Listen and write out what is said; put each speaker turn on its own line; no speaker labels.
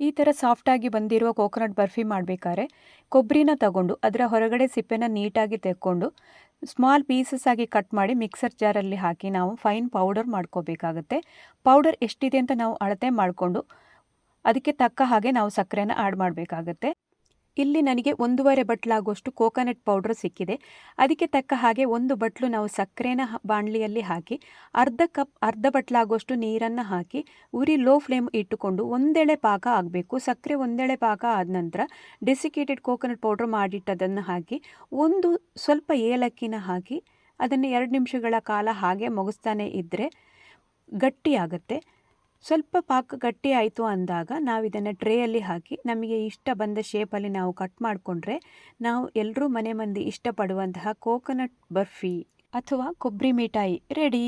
ಈ ಥರ ಸಾಫ್ಟಾಗಿ ಬಂದಿರುವ ಕೋಕೋನಟ್ ಬರ್ಫಿ ಮಾಡಬೇಕಾದ್ರೆ ಕೊಬ್ಬರಿನ ತಗೊಂಡು, ಅದರ ಹೊರಗಡೆ ಸಿಪ್ಪೆನ ನೀಟಾಗಿ ತೆಕ್ಕೊಂಡು ಸ್ಮಾಲ್ ಪೀಸಸ್ ಆಗಿ ಕಟ್ ಮಾಡಿ ಮಿಕ್ಸರ್ ಜಾರಲ್ಲಿ ಹಾಕಿ ನಾವು ಫೈನ್ ಪೌಡರ್ ಮಾಡ್ಕೋಬೇಕಾಗತ್ತೆ. ಪೌಡರ್ ಎಷ್ಟಿದೆ ಅಂತ ನಾವು ಅಳತೆ ಮಾಡಿಕೊಂಡು, ಅದಕ್ಕೆ ತಕ್ಕ ಹಾಗೆ ನಾವು ಸಕ್ಕರೆನ ಆ್ಯಡ್ ಮಾಡಬೇಕಾಗತ್ತೆ. ಇಲ್ಲಿ ನನಗೆ ಒಂದೂವರೆ ಬಟ್ಲಾಗುವಷ್ಟು ಕೋಕೋನಟ್ ಪೌಡ್ರ್ ಸಿಕ್ಕಿದೆ. ಅದಕ್ಕೆ ತಕ್ಕ ಹಾಗೆ ಒಂದು ಬಟ್ಲು ನಾವು ಸಕ್ಕರೆನ ಬಾಣಲಿಯಲ್ಲಿ ಹಾಕಿ, ಅರ್ಧ ಕಪ್, ಅರ್ಧ ಬಟ್ಲಾಗುವಷ್ಟು ನೀರನ್ನು ಹಾಕಿ, ಉರಿ ಲೋ ಫ್ಲೇಮ್ ಇಟ್ಟುಕೊಂಡು ಒಂದೆಳೆ ಪಾಕ ಆಗಬೇಕು. ಸಕ್ಕರೆ ಒಂದೆಳೆ ಪಾಕ ಆದ ನಂತರ ಡೆಸಿಕೇಟೆಡ್ ಕೋಕೋನಟ್ ಪೌಡ್ರ್ ಮಾಡಿಟ್ಟದನ್ನು ಹಾಕಿ, ಒಂದು ಸ್ವಲ್ಪ ಏಲಕ್ಕಿನ ಹಾಕಿ, ಅದನ್ನು ಎರಡು ನಿಮಿಷಗಳ ಕಾಲ ಹಾಗೆ ಮುಗಿಸ್ತಾನೆ ಇದ್ದರೆ ಗಟ್ಟಿಯಾಗುತ್ತೆ. ಸ್ವಲ್ಪ ಪಾಕ ಗಟ್ಟಿ ಆಯಿತು ಅಂದಾಗ ನಾವು ಇದನ್ನು ಟ್ರೇಯಲ್ಲಿ ಹಾಕಿ ನಮಗೆ ಇಷ್ಟ ಬಂದ ಶೇಪಲ್ಲಿ ನಾವು ಕಟ್ ಮಾಡಿಕೊಂಡ್ರೆ ನಾವು ಎಲ್ಲರೂ ಮನೆ ಮಂದಿ ಇಷ್ಟಪಡುವಂತಹ ಕೋಕೋನಟ್ ಬರ್ಫಿ ಅಥವಾ ಕೊಬ್ಬರಿ ಮಿಠಾಯಿ ರೆಡಿ